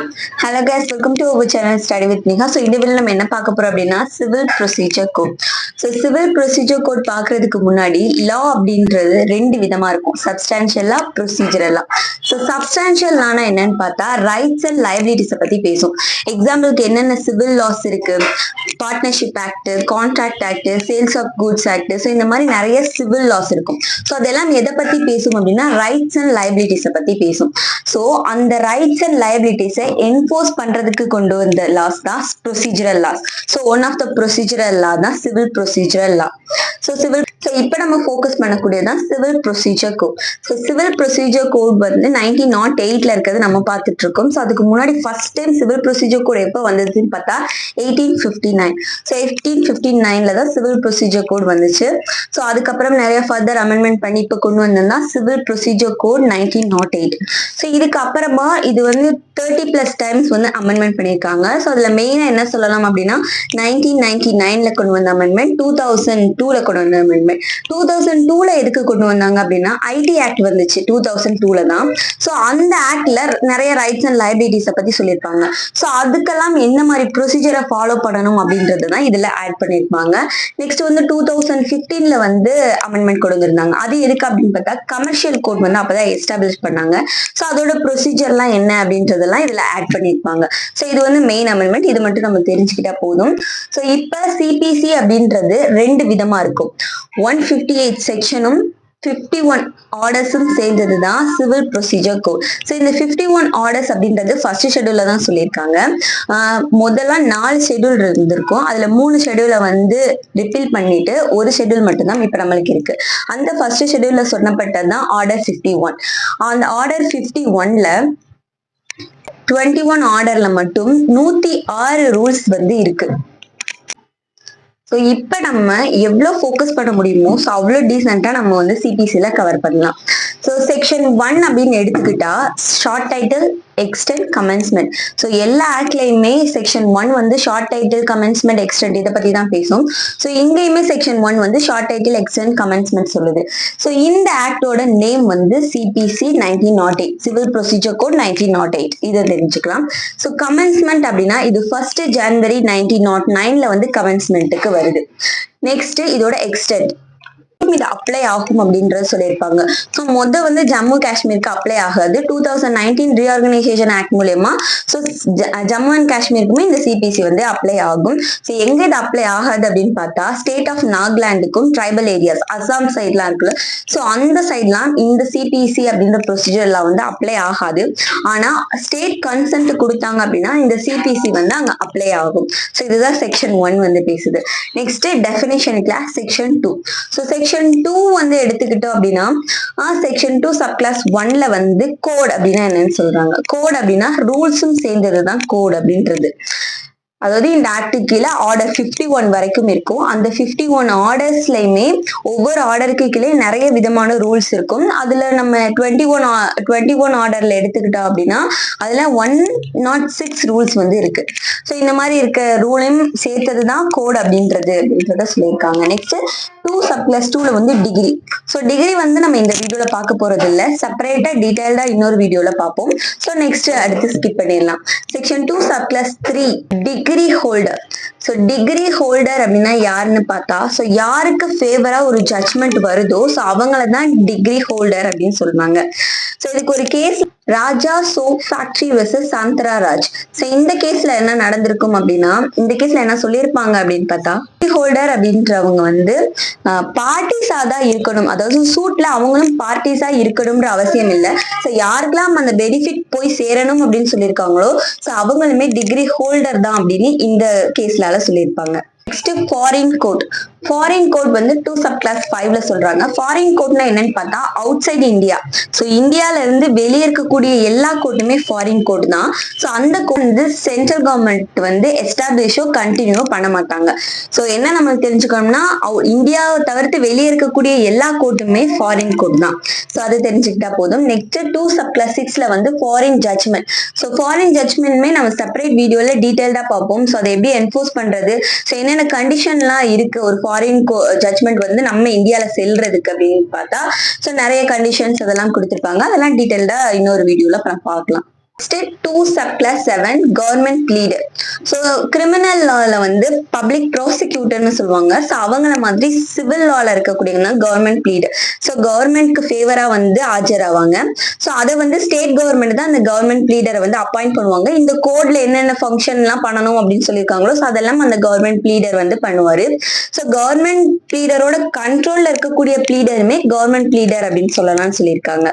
Hello guys welcome to our channel study with Nika so இந்த நம்ம என்ன பார்க்க போறோம் அப்படின்னா civil procedure code so civil procedure code பார்க்கறதுக்கு முன்னாடி லா அப்படின்றது ரெண்டு விதமா இருக்கும். சப்ஸ்டான்ஷியலா ப்ரொசீஜரெல்லாம் ஸோ சப்ஸ்டான்ஷியல்னா என்னன்னு பார்த்தா ரைட்ஸ் அண்ட் லைபிலிட்டிஸை பத்தி பேசும். எக்ஸாம்பிளுக்கு என்னென்ன சிவில் லாஸ் இருக்கு? Partnership act contract act sales of goods act so இந்த மாதிரி நிறைய சிவில் லாஸ் இருக்கும். ஸோ அதெல்லாம் எதை பத்தி பேசும் அப்படின்னா ரைட்ஸ் அண்ட் லைபிலிட்டிஸை பத்தி பேசும். ஸோ அந்த ரைட்ஸ் அண்ட் லைபிலிட்டிஸை என்ஃபோர்ஸ் பண்றதுக்கு கொண்டு வந்த லாஸ் தான் procedural laws so one of the procedural law தான் civil procedural law so civil so இப்போ நம்ம focus பண்ணக்கூடியதான் civil procedure code so civil procedure code வந்து நைன்டீன் நாட் எயிட்ல இருக்கிறது நம்ம பார்த்துட்டு இருக்கோம் ஸோ அதுக்கு முன்னாடி first time civil procedure code எப்போ வந்ததுன்னு பார்த்தா eighteen fifty nine so eighteen fifty நைன்ல தான் சிவில் ப்ரொசீஜர் கோட் வந்துச்சு. ஸோ அதுக்கப்புறம் நிறைய ஃபர்தர் அமெண்ட்மெண்ட் பண்ணி இப்போ கொண்டு வந்தோம்னா civil procedure code nineteen nought eight so இதுக்கு அப்புறமா இது வந்து தேர்ட்டி பிளஸ் டைம்ஸ் வந்து அமெண்ட்மெண்ட் பண்ணியிருக்காங்க. ஸோ அதில் மெயினாக என்ன சொல்லலாம் அப்படின்னா நைன்டீன் நைன்டி நைன்ல கொண்டு வந்த அமெண்ட்மெண்ட் டூ தௌசண்ட் டூல கொண்டு வந்த அமெண்ட்மெண்ட் டூ தௌசண்ட் டூல எதுக்கு கொண்டு வந்தாங்க அப்படின்னா ஐடி ஆக்ட் வந்துச்சு டூ தௌசண்ட் டூல தான். ஸோ அந்த ஆக்ட்ல நிறைய ரைட்ஸ் அண்ட் லைபிலிட்டிஸை பத்தி சொல்லியிருப்பாங்க. ஸோ அதுக்கெல்லாம் என்ன மாதிரி ப்ரொசீஜரை ஃபாலோ பண்ணணும் அப்படின்றது தான் இதுல ஆட் பண்ணியிருப்பாங்க. நெக்ஸ்ட் வந்து டூ தௌசண்ட் ஃபிஃப்டீன்ல வந்து அமெண்ட்மெண்ட் கொண்டு வந்திருந்தாங்க. அது எதுக்கு அப்படின்னு பார்த்தா கமர்ஷியல் கோட் வந்து அப்பதான் எஸ்டாப்ளிஷ் பண்ணாங்க. ஸோ அதோட ப்ரொசீஜர்லாம் என்ன அப்படின்றதெல்லாம் இதுல ஆட் பண்ணியிருப்பாங்க. ஸோ இது வந்து மெயின் அமெண்ட்மெண்ட் இது மட்டும் நம்ம தெரிஞ்சுக்கிட்டா போதும். ஸோ இப்போ சிபிசி அப்படின்றது ரெண்டு விதமா இருக்கும். ஒன் ஃபிஃப்டி எயிட் செக்ஷனும் ஃபிஃப்டி ஒன் ஆர்டர்ஸும் சேர்ந்தது தான் சிவில் ப்ரொசீஜர் கோட் ஸோ இந்த ஃபிஃப்டி ஒன் ஆர்டர்ஸ் அப்படின்றது ஃபர்ஸ்ட் ஷெடியூலில் தான் சொல்லியிருக்காங்க. முதலாக முதல்ல நாலு ஷெடியூல் இருந்திருக்கும். அதில் மூணு ஷெடியூலை வந்து ரிப்பீல் பண்ணிட்டு ஒரு ஷெடியூல் மட்டும்தான் இப்போ நம்மளுக்கு இருக்கு. அந்த ஃபர்ஸ்ட் ஷெடியூலில் சொன்னப்பட்டது தான் ஆர்டர் ஃபிஃப்டி ஒன் அந்த ஆர்டர் ஃபிஃப்டி ஒன்ல டுவெண்ட்டி ஒன் ஆர்டர்ல மட்டும் நூத்தி ஆறு ரூல்ஸ் வந்து இருக்கு. ஸோ இப்போ நம்ம எவ்வளோ ஃபோக்கஸ் பண்ண முடியுமோ ஸோ அவ்வளோ டீசெண்டாக நம்ம வந்து சிபிசியில் கவர் பண்ணலாம். ஸோ செக்ஷன் ஒன் அப்படின்னு எடுத்துக்கிட்டா short title extent commencement so எல்லா ஆக்ட்லையுமே செக்ஷன் ஒன் வந்து ஷார்ட் டைட்டில் கமென்ஸ்மெண்ட் எக்ஸ்டென்ட் இதை பற்றி தான் பேசும். ஸோ இங்கேயுமே செக்ஷன் ஒன் வந்து ஷார்ட் டைட்டில் எக்ஸ்டென்ட் கமென்ஸ்மெண்ட் சொல்லுது. ஸோ இந்த ஆக்டோட நேம் வந்து CPC nineteen nought eight civil procedure code nineteen nought eight இதை தெரிஞ்சுக்கலாம். ஸோ கமென்ஸ்மெண்ட் அப்படின்னா இது ஃபர்ஸ்ட் ஜனவரி நைன்டீன் நாட் நைன்ல வந்து கமென்ஸ்மெண்ட்டுக்கு வருது. நெக்ஸ்ட் இதோட எக்ஸ்டென்ட் இது அப்ளை ஆகும் அப்படின்றத சொல்லியிருப்பாங்க. ஸோ மொத வந்து ஜம்மு காஷ்மீருக்கு அப்ளை ஆகாது. Two thousand nineteen reorganisation act மூலயமா. ஸோ ஜம்மு அண்ட் காஷ்மீருக்குமே இந்த சிபிசி வந்து அப்ளை ஆகும். ஸோ எங்க இது அப்ளை ஆகாது அப்படின்னு பார்த்தா ஸ்டேட் ஆஃப் நாகாலாண்டுக்கும் ட்ரைபல் ஏரியாஸ் அசாம் சைட்லாம் இருக்குல்ல. ஸோ அந்த சைட்லாம் இந்த சிபிசி அப்படின்ற ப்ரொசீஜர்லாம் வந்து அப்ளை ஆகாது. ஆனா ஸ்டேட் கன்சென்ட் கொடுத்தாங்க அப்படின்னா இந்த சிபிசி வந்து அங்க அப்ளை ஆகும். ஸோ இதுதான் செக்ஷன் ஒன் வந்து பேசுது. Next definition clause section two so section two வந்து எடுத்துக்கிட்டோம் அப்படின்னா செக்ஷன் டூ சப் கிளாஸ் ஒன்ல வந்து கோட் அப்படின்னா என்னன்னு சொல்றாங்க. கோட் அப்படின்னா ரூல்ஸும் சேர்ந்தது தான் கோட் அப்படின்றது. அதாவது இந்த ஆக்டு கீழே ஆர்டர் ஃபிஃப்டி ஒன் வரைக்கும் இருக்கும். அந்த ஃபிஃப்டி ஒன் ஆர்டர்ஸ்லையுமே ஒவ்வொரு ஆர்டருக்கு கீழே நிறைய விதமான ரூல்ஸ் இருக்கும். அதுல நம்ம டுவெண்ட்டி ஒன் டுவெண்ட்டி ஒன் ஆர்டர்ல எடுத்துக்கிட்டோம் அப்படின்னா அதுல ஒன் நாட் சிக்ஸ் ரூல்ஸ் வந்து இருக்கு. ஸோ இந்த மாதிரி இருக்க ரூலையும் சேர்த்தது தான் கோட் அப்படின்றது அப்படின்றத சொல்லியிருக்காங்க. நெக்ஸ்ட் டூ சப் பிளஸ் டூல வந்து டிகிரி ஸோ டிகிரி வந்து நம்ம இந்த வீடியோல பார்க்க போறது இல்ல செப்பரேட்டா டீடைல்டா இன்னொரு வீடியோல பார்ப்போம். ஸோ நெக்ஸ்ட் அடுத்து ஸ்கிப் பண்ணிடலாம். Section two sub plus three decree holder so decree holder அப்படின்னா யாருன்னு பார்த்தா ஸோ யாருக்கு ஃபேவரா ஒரு ஜட்மெண்ட் வருதோ ஸோ அவங்கள தான் டிகிரி ஹோல்டர் அப்படின்னு சொல்லுவாங்க. ஸோ இதுக்கு ஒரு case Raja soap factory versus Santhra Raj so இந்த கேஸ்ல என்ன நடந்திருக்கும் அப்படின்னா இந்த கேஸ்ல என்ன சொல்லியிருப்பாங்க அப்படின்னு பார்த்தா ஹோல்டர் அப்படின்றவங்க வந்து பார்ட்டிஸா தான் இருக்கணும். அதாவது சூட்ல அவங்களும் பார்ட்டிஸா இருக்கணும்ன்ற அவசியம் இல்லை. ஸோ யாருக்கெல்லாம் அந்த பெனிஃபிட் போய் சேரணும் அப்படின்னு சொல்லியிருக்காங்களோ ஸோ அவங்களுமே டிகிரி ஹோல்டர் தான் அப்படின்னு இந்த கேஸ்லால சொல்லியிருப்பாங்க. Next foreign court foreign court வந்து டூ சப் கிளாஸ் ஃபைவ்ல சொல்றாங்க. ஃபாரின் கோட்னா என்னன்னு பார்த்தா அவுட் சைடு இந்தியா ஸோ இந்தியால இருந்து வெளியே இருக்கக்கூடிய எல்லா கோட்டுமே ஃபாரின் கோட் தான். ஸோ அந்த கோட் வந்து சென்ட்ரல் கவர்மெண்ட் வந்து எஸ்டாப்ளிஷோ கண்டினியூ பண்ண மாட்டாங்க. ஸோ என்ன நம்ம தெரிஞ்சுக்கணும்னா இந்தியாவை தவிர்த்து வெளியே இருக்கக்கூடிய எல்லா கோட்டுமே ஃபாரின் கோட் தான். ஸோ அது தெரிஞ்சுக்கிட்டா போதும். நெக்ஸ்ட் டூ சப் கிளாஸ் சிக்ஸ்ல வந்து ஃபாரின் ஜட்மெண்ட் ஸோ ஃபாரின் ஜட்மெண்ட்மே நம்ம செப்பரேட் வீடியோல டீட்டெயில்டா பார்ப்போம். ஸோ அதை எப்படி என்ஃபோர்ஸ் பண்றது? ஸோ என்னென்ன கண்டிஷன்லாம் இருக்கு? ஒரு ஃபாரின் ஜட்மெண்ட் வந்து நம்ம இந்தியால செல்றதுக்கு அப்படின்னு பார்த்தா ஸோ நிறைய கண்டிஷன்ஸ் அதெல்லாம் கொடுத்துருப்பாங்க. அதெல்லாம் டீட்டெயில்டா இன்னொரு வீடியோல பார்க்கலாம். Two sub clause seven government leader so criminal லால வந்து பப்ளிக் ப்ராசிக்யூட்டர்னு சொல்லுவாங்க. ஸோ அவங்கள மாதிரி சிவில் லால இருக்கக்கூடியவங்க கவர்மெண்ட் லீடர் ஸோ கவர்மெண்ட்க்கு ஃபேவரா வந்து ஆஜராவாங்க. ஸோ அதை வந்து ஸ்டேட் கவர்மெண்ட் தான் அந்த கவர்மெண்ட் லீடரை வந்து அப்பாயிண்ட் பண்ணுவாங்க. இந்த கோட்ல என்னென்ன ஃபங்க்ஷன்லாம் பண்ணணும் அப்படின்னு சொல்லியிருக்காங்களோ ஸோ அதெல்லாம் அந்த கவர்மெண்ட் லீடர் வந்து பண்ணுவார். ஸோ கவர்மெண்ட் லீடரோட கண்ட்ரோல்ல இருக்கக்கூடிய ப்ளீடருமே கவர்மெண்ட் லீடர் அப்படின்னு சொல்லலாம்னு சொல்லியிருக்காங்க.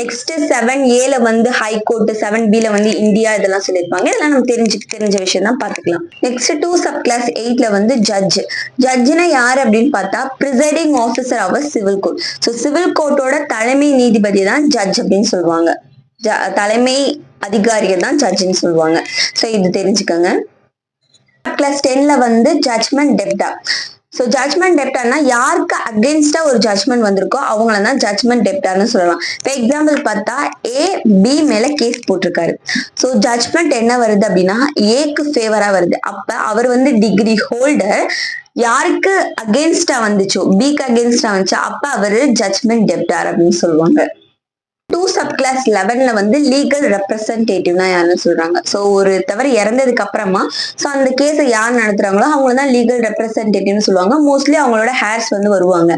நெக்ஸ்ட் செவன் ஏல வந்து ஹை கோர்ட் செவன் பில வந்து இந்தியா இதெல்லாம் சொல்லியிருப்பாங்க. இதெல்லாம் நம்ம தெரிஞ்சு தெரிஞ்ச விஷயம் தான் பார்த்துக்கலாம். நெக்ஸ்ட் டூ சப் கிளாஸ் எயிட்ல வந்து ஜட்ஜ் ஜட்ஜ்னா யார் அப்படின்னு பார்த்தா ப்ரிசைடிங் ஆஃபீஸர் அவர் சிவில் கோர்ட் ஸோ சிவில் கோர்ட்டோட தலைமை நீதிபதி தான் ஜட்ஜ் அப்படின்னு சொல்லுவாங்க. தலைமை அதிகாரியை தான் ஜட்ஜ்னு சொல்லுவாங்க. ஸோ இது தெரிஞ்சுக்கோங்க. கிளாஸ் டென்ல வந்து ஜட்மெண்ட் டெப்டா ஸோ ஜட்மெண்ட் டெப்டர்னா யாருக்கு அகேன்ஸ்டா ஒரு ஜட்மெண்ட் வந்திருக்கோ அவங்கள தான் ஜட்மெண்ட் டெப்டார்னு சொல்லலாம். இப்போ எக்ஸாம்பிள் பார்த்தா ஏ பி மேல கேஸ் போட்டிருக்காரு. ஸோ ஜட்மெண்ட் என்ன வருது அப்படின்னா ஏக்கு ஃபேவரா வருது. அப்ப அவர் வந்து டிகிரி ஹோல்டர் யாருக்கு அகேன்ஸ்டா வந்துச்சோ பிக்கு அகேன்ஸ்டா வந்துச்சோ அப்ப அவரு ஜட்மெண்ட் டெப்டார் அப்படின்னு சொல்லுவாங்க. டூ சப் கிளாஸ் லெவன்ல வந்து லீகல் ரெப்ரசன்டேட்டிவ்னா யாருன்னு சொல்றாங்க. ஸோ ஒரு தவறு இறந்ததுக்கு அப்புறமா ஸோ அந்த கேஸை யார் நடத்துறாங்களோ அவங்க தான் லீகல் ரெப்ரசன்டேட்டிவ்னு சொல்லுவாங்க. மோஸ்ட்லி அவங்களோட ஹேர்ஸ் வந்து வருவாங்க.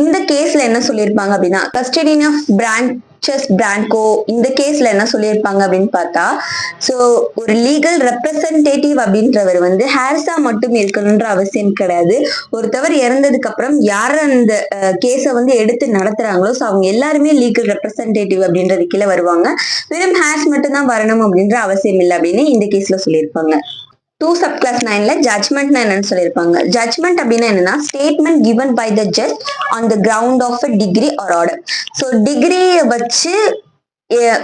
இந்த கேஸ்ல என்ன சொல்லியிருப்பாங்க அப்படின்னா custodian of branches Banco இந்த கேஸ்ல என்ன சொல்லியிருப்பாங்க அப்படின்னு பார்த்தா ஸோ ஒரு லீகல் ரெப்ரசன்டேட்டிவ் அப்படின்றவர் வந்து ஹேர்ஸா மட்டும் இருக்கணுன்ற அவசியம் கிடையாது. ஒருத்தவர் இறந்ததுக்கு அப்புறம் யார் அந்த கேஸை வந்து எடுத்து நடத்துறாங்களோ ஸோ அவங்க எல்லாருமே லீகல் ரெப்ரசன்டேட்டிவ் அப்படின்றது கீழே வருவாங்க. வெறும் ஹேர்ஸ் மட்டும் தான் வரணும் அப்படின்ற அவசியம் இல்லை அப்படின்னு இந்த கேஸ்ல சொல்லியிருப்பாங்க. டூ சப் கிளாஸ் நைன்ல ஜட்மெண்ட்னா என்னன்னு சொல்லியிருப்பாங்க. ஜட்மெண்ட் அப்படின்னா என்னன்னா statement given by the judge on the ground of a decree or order so டிகிரியை வச்சு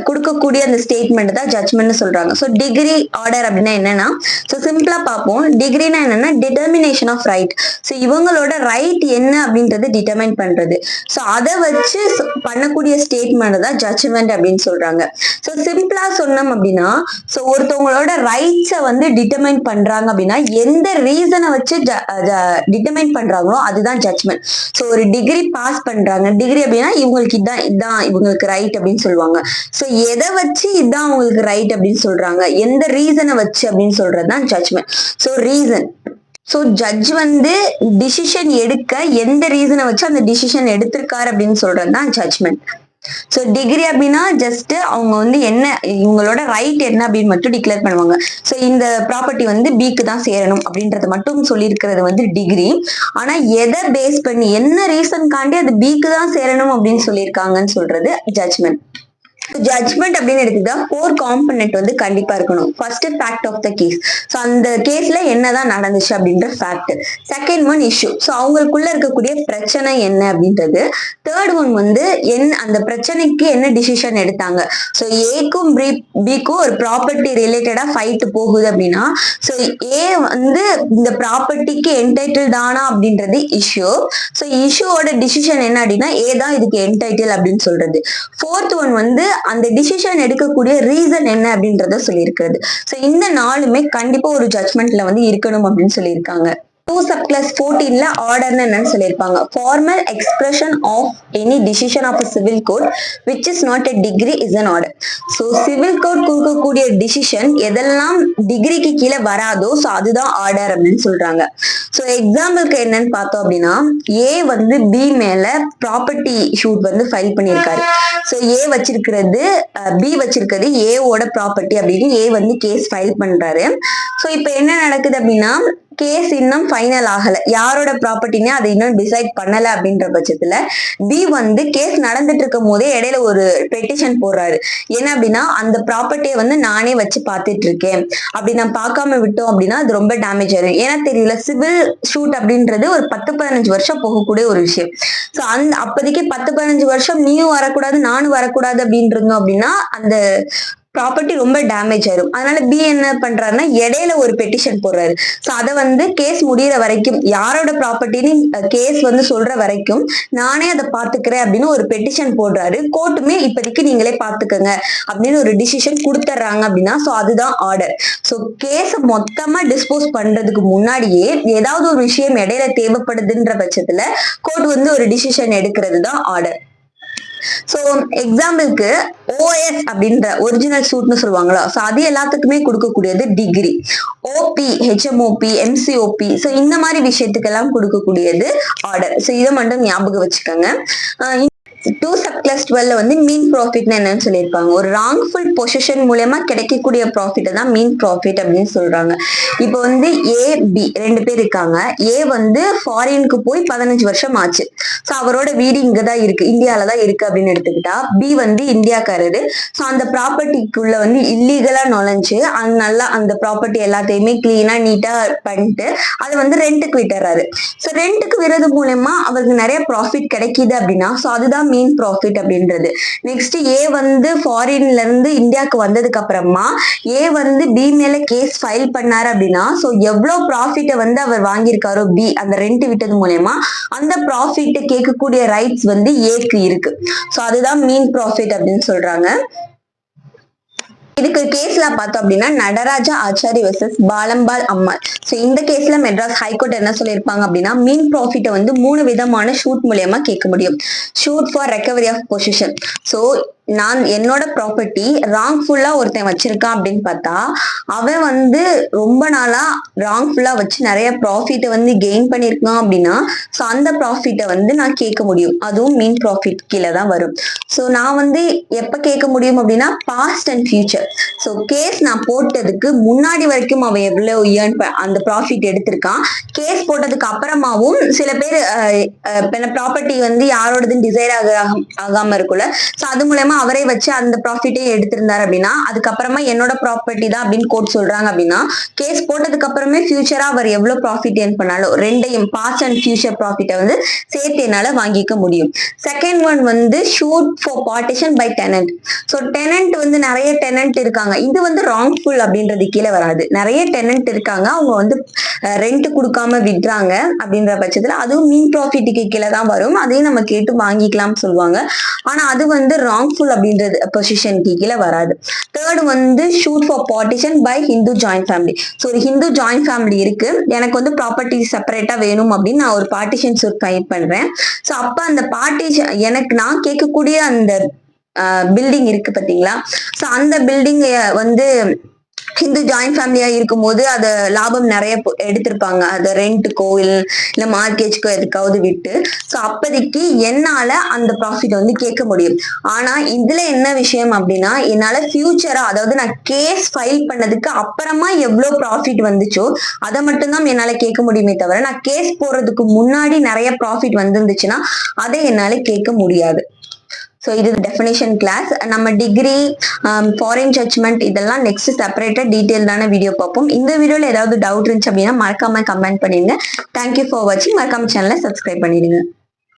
கொடுக்கக்கூடிய அந்த ஸ்டேட்மெண்ட் தான் ஜட்மெண்ட் சொல்றாங்க. ஸோ டிகிரி ஆர்டர் அப்படின்னா என்னன்னா ஸோ சிம்பிளா பார்ப்போம். டிகிரினா என்னன்னா டிட்டர்மினேஷன் ஆஃப் ரைட் ஸோ இவங்களோட ரைட் என்ன அப்படின்றது டிட்டர்மைன் பண்றது. ஸோ அதை வச்சு பண்ணக்கூடிய ஸ்டேட்மெண்ட் தான் ஜட்ஜ்மெண்ட் அப்படின்னு சொல்றாங்க. ஸோ சிம்பிளா சொன்னோம் அப்படின்னா ஸோ ஒருத்தவங்களோட ரைட்ஸை வந்து டிட்டர்மைன் பண்றாங்க அப்படின்னா எந்த ரீசனை வச்சு டிட்டர்மைன் பண்றாங்களோ அதுதான் ஜட்ஜ்மெண்ட் ஸோ ஒரு டிகிரி பாஸ் பண்றாங்க. டிகிரி அப்படின்னா இவங்களுக்கு இதான் இதான் இவங்களுக்கு ரைட் அப்படின்னு சொல்லுவாங்க. ஸோ எதை வச்சு இதான் உங்களுக்கு ரைட் அப்படின்னு சொல்றாங்க? எந்த ரீசனை வச்சு அப்படின்னு சொல்றதுதான் judgment so reason so judge வந்து டிசிஷன் எடுக்க எந்த ரீசனை வச்சு அந்த டிசிஷன் எடுத்திருக்காரு அப்படின்னு சொல்றது தான் ஜட்ஜ்மெண்ட் ஸோ டிகிரி அப்படின்னா ஜஸ்ட் அவங்க வந்து என்ன இவங்களோட ரைட் என்ன அப்படின்னு மட்டும் டிக்ளேர் பண்ணுவாங்க. ஸோ இந்த ப்ராப்பர்ட்டி வந்து பிக்கு தான் சேரணும் அப்படின்றத மட்டும் சொல்லியிருக்கிறது வந்து டிகிரி ஆனா எதை பேஸ் பண்ணி என்ன ரீசன்காண்டி அது பிக்கு தான் சேரணும் அப்படின்னு சொல்லியிருக்காங்கன்னு சொல்றது ஜட்ஜ்மெண்ட் ஜட்ஜ்மெண்ட் அப்படின்னு எடுத்துக்கிட்டா ஃபோர் காம்பனெண்ட் வந்து கண்டிப்பா இருக்கணும். First fact of the case so அந்த கேஸ்ல என்னதான் நடந்துச்சு அப்படின்ற fact second one issue so அவங்களுக்குள்ள இருக்கக்கூடிய பிரச்சனை என்ன அப்படின்றது. தேர்ட் ஒன் வந்து என் அந்த பிரச்சனைக்கு என்ன டிசிஷன் எடுத்தாங்க? ஸோ ஏக்கும் பிக்கும் ஒரு ப்ராப்பர்ட்டி ரிலேட்டடா ஃபைட் போகுது அப்படின்னா ஸோ ஏ வந்து இந்த ப்ராப்பர்ட்டிக்கு என்டைட்டில் தானா அப்படின்றது இஷ்யூ ஸோ இஷ்யூவோட டிசிஷன் என்ன அப்படின்னா ஏ தான் இதுக்கு என்டைட்டில் அப்படின்னு சொல்றது. ஃபோர்த் ஒன் வந்து அந்த டிசிஷன் எடுக்கக்கூடிய ரீசன் என்ன அப்படின்றத சொல்லியிருக்கிறது ஸோ இந்த நாளுமே கண்டிப்பா ஒரு ஜட்மெண்ட்ல வந்து இருக்கணும் அப்படின்னு சொல்லியிருக்காங்க. டூ சப் கிளாஸ் ஃபோர்டீன்ல ஆர்டர்னு என்னன்னு சொல்லியிருப்பாங்க. Formal expression of any decision of a civil court which is not a decree is an order so civil court கொடுக்கக்கூடிய டிசிஷன் எதெல்லாம் டிகிரிக்கு கீழே வராதோ ஸோ அதுதான் ஆர்டர் அப்படின்னு சொல்றாங்க. ஸோ எக்ஸாம்பிளுக்கு என்னன்னு பார்த்தோம் அப்படின்னா ஏ வந்து பி மேல ப்ராப்பர்ட்டி ஷூட் வந்து ஃபைல் பண்ணியிருக்காரு. ஸோ ஏ வச்சிருக்கிறது பி வச்சிருக்கிறது ஏவோட ப்ராப்பர்ட்டி அப்படின்னு ஏ வந்து கேஸ் ஃபைல் பண்றாரு. ஸோ இப்போ என்ன நடக்குது அப்படின்னா கேஸ் இன்னும் ஃபைனல் ஆகல. யாரோட ப்ராப்பர்ட்டினே அதை இன்னும் டிசைட் பண்ணல அப்படின்ற பட்சத்துல பி வந்து கேஸ் நடந்துட்டு இருக்கும் போதே இடையில ஒரு பெட்டிஷன் போடுறாரு. என்ன அப்படின்னா அந்த ப்ராப்பர்ட்டியை வந்து நானே வச்சு பார்த்துட்டு இருக்கேன். அப்படி நான் பார்க்காம விட்டோம் அப்படின்னா அது ரொம்ப டேமேஜ் ஆயிடும் ஏன்னா தெரியல சிவில் ஷூட் அப்படின்றது ஒரு பத்து பதினஞ்சு வருஷம் போகக்கூடிய ஒரு விஷயம். ஸோ அந்த அப்போதைக்கு பத்து பதினஞ்சு வருஷம் நீயும் வரக்கூடாது நானும் வரக்கூடாது அப்படின்னு இருந்தோம் அப்படின்னா அந்த ப்ராப்பர்ட்டி ரொம்ப டேமேஜ் ஆயிரும். அதனால பி என்ன பண்றாருன்னா இடையில ஒரு பெட்டிஷன் போடுறாரு. ஸோ அதை வந்து கேஸ் முடியிற வரைக்கும் யாரோட ப்ராப்பர்ட்டின்னு கேஸ் வந்து சொல்ற வரைக்கும் நானே அதை பாத்துக்கிறேன் அப்படின்னு ஒரு பெட்டிஷன் போடுறாரு. கோர்ட்டுமே இப்போதைக்கு நீங்களே பாத்துக்கங்க அப்படின்னு ஒரு டிசிஷன் கொடுத்துட்றாங்க அப்படின்னா ஸோ அதுதான் ஆர்டர் ஸோ கேஸ் மொத்தமா டிஸ்போஸ் பண்றதுக்கு முன்னாடியே ஏதாவது ஒரு விஷயம் இடையில தேவைப்படுதுன்ற பட்சத்துல கோர்ட் வந்து ஒரு டிசிஷன் எடுக்கிறது தான் ஆர்டர் ஸோ எக்ஸாம்பிளுக்கு ஓஎஸ் அப்படின்ற ஒரிஜினல் சூட்னு சொல்லுவாங்களா? ஸோ அது எல்லாத்துக்குமே கொடுக்கக்கூடியது decree OP HMOP MCOP so இந்த மாதிரி விஷயத்துக்கெல்லாம் கொடுக்கக்கூடியது ஆர்டர் ஸோ இதை மட்டும் ஞாபகம் வச்சுக்கோங்க. டூ சப் கிளாஸ் டுவெல்ல வந்து மீன் ப்ராஃபிட்னா என்னன்னு சொல்லியிருப்பாங்க. ஒரு ராங்ஃபுல் பொசிஷன் மூலயமா கிடைக்கக்கூடிய ப்ராஃபிட்டை தான் மீன் ப்ராஃபிட் அப்படின்னு சொல்றாங்க. இப்போ வந்து ஏ பி ரெண்டு பேர் இருக்காங்க. ஏ வந்து ஃபாரினுக்கு போய் பதினஞ்சு வருஷம் ஆச்சு. ஸோ அவரோட வீடு இங்கே தான் இருக்கு. இந்தியாவில தான் இருக்கு அப்படின்னு எடுத்துக்கிட்டா பி வந்து இந்தியாக்காரரு. ஸோ அந்த ப்ராப்பர்ட்டிக்குள்ள வந்து இல்லீகலா நுழைஞ்சு அந்த நல்லா அந்த ப்ராப்பர்ட்டி எல்லாத்தையுமே கிளீனா நீட்டா பண்ணிட்டு அதை வந்து ரெண்ட்டுக்கு விட்டுறாரு. ஸோ ரெண்ட்டுக்கு விடுறது மூலயமா அவருக்கு நிறைய ப்ராஃபிட் கிடைக்குது அப்படின்னா ஸோ அதுதான் மீன் ப்ராஃபிட் அப்படின்றது. நெக்ஸ்ட் ஏ வந்து ஃபாரின்ல இருந்து இந்தியாவுக்கு வந்ததுக்கு அப்புறமா ஏ வந்து பி மேல கேஸ் ஃபைல் பண்ணாரு அப்படின்னா ஸோ எவ்வளோ ப்ராஃபிட்டை வந்து அவர் வாங்கியிருக்காரோ பி அந்த ரெண்ட் விட்டது மூலயமா அந்த ப்ராஃபிட்டை கேட்கக்கூடிய ரைட்ஸ் வந்து ஏக்கு இருக்கு. ஸோ அதுதான் மீன் ப்ராஃபிட் அப்படின்னு சொல்றாங்க. இதுக்கு கேஸ்ல பார்த்தோம் அப்படின்னா நடராஜா ஆச்சாரி வர்சஸ் பாலம்பால் அம்மாள். ஸோ இந்த கேஸ்ல மெட்ராஸ் ஹைகோர்ட் என்ன சொல்லியிருப்பாங்க அப்படின்னா மீன் ப்ராஃபிட்டை வந்து மூணு விதமான ஷூட் மூலியமா கேட்க முடியும். Suit for recovery of position so நான் என்னோட ப்ராப்பர்ட்டி ராங்ஃபுல்லா ஒருத்தன் வச்சிருக்கான் அப்படின்னு பார்த்தா அவன் வந்து ரொம்ப நாளா ராங்ஃபுல்லா வச்சு நிறைய ப்ராஃபிட்டை வந்து கெயின் பண்ணியிருக்கான் அப்படின்னா ஸோ அந்த ப்ராஃபிட்டை வந்து நான் கேட்க முடியும். அதுவும் மீன் ப்ராஃபிட் கீழே தான் வரும். ஸோ நான் வந்து எப்போ கேட்க முடியும் அப்படின்னா past and future so case நான் போட்டதுக்கு முன்னாடி வரைக்கும் அவன் எவ்வளோ இயர்ன் அந்த ப்ராஃபிட் எடுத்திருக்கான். கேஸ் போட்டதுக்கு அப்புறமாவும் சில பேர் ப்ராப்பர்ட்டி வந்து யாரோடதுன்னு டிசைர் ஆக ஆகாம இருக்குல்ல ஸோ அது மூலயமா அவரே வச்சு அந்த ப்ராஃபிட்டே எடுத்திருந்தார் அப்படின்னா அதுக்கப்புறமா என்னோட ப்ராப்பர்ட்டி தான் அப்படின்னு கோர்ட் சொல்றாங்க அப்படின்னா கேஸ் போட்டதுக்கு அப்புறமே ஃபியூச்சரா அவர் எவ்வளவு ப்ராஃபிட் ஏர்ன் பண்ணாலும் ரெண்டையும் பாஸ்ட் அண்ட் ஃபியூச்சர் ப்ராஃபிட்டை வந்து சேர்த்து என்னால வாங்கிக்க முடியும். செகண்ட் ஒன் வந்து suit for partition by tenant so tenant வந்து நிறைய டெனன்ட் இருக்காங்க. இது வந்து ராங்ஃபுல் அப்படின்றது கீழே வராது. நிறைய டெனன்ட் இருக்காங்க. அவங்க வந்து ரெண்ட் கொடுக்காம விடுறாங்க அப்படின்ற பட்சத்தில் அதுவும் மீன் ப்ராஃபிட்டுக்கு கீழே தான் வரும். அதையும் நம்ம கேட்டு வாங்கிக்கலாம்னு சொல்லுவாங்க. ஆனா அது வந்து ராங் ராங்ஃபுல் அப்படின்றது பொசிஷனுக்கு கீழே வராது. தேர்ட் வந்து suit for partition by Hindu joint family so ஒரு ஹிந்து ஜாயின்ட் ஃபேமிலி இருக்கு. எனக்கு வந்து ப்ராப்பர்ட்டி செப்பரேட்டா வேணும் அப்படின்னு நான் ஒரு பார்ட்டிஷன் சூட் ஃபைல் பண்றேன். ஸோ அப்ப அந்த பார்ட்டிஷன் எனக்கு நான் கேட்கக்கூடிய அந்த பில்டிங் இருக்கு பாத்தீங்களா ஸோ அந்த பில்டிங் வந்து ஹிந்து ஜாயிண்ட் ஃபேமிலியா இருக்கும்போது அதை லாபம் நிறைய எடுத்திருப்பாங்க. அதை ரெண்ட்டுக்கோ இல்ல இல்ல மார்க்கேஜ்க்கோ எதுக்காவது விட்டு. ஸோ அப்போதைக்கு என்னால அந்த ப்ராஃபிட் வந்து கேட்க முடியும். ஆனா இதுல என்ன விஷயம் அப்படின்னா என்னால ஃபியூச்சரா அதாவது நான் கேஸ் ஃபைல் பண்ணதுக்கு அப்புறமா எவ்வளவு ப்ராஃபிட் வந்துச்சோ அதை மட்டும்தான் என்னால கேட்க முடியுமே தவிர நான் கேஸ் போடுறதுக்கு முன்னாடி நிறைய ப்ராஃபிட் வந்துருந்துச்சுன்னா அதை என்னால கேட்க முடியாது. ஸோ இது டெஃபினேஷன் கிளாஸ் நம்ம டிகிரி ஃபாரின் ஜட்ஜ்மெண்ட் இதெல்லாம் நெக்ஸ்ட் செப்பரேட்டாக டீட்டெயில்டான வீடியோ பார்ப்போம். இந்த வீடியோவில் ஏதாவது டவுட் இருந்துச்சு அப்படின்னா மறக்காம கமெண்ட் பண்ணிடுங்க. தேங்க்யூ ஃபார் வாட்சிங் மறக்காம சேனலை சப்ஸ்கிரைப் பண்ணிடுங்க.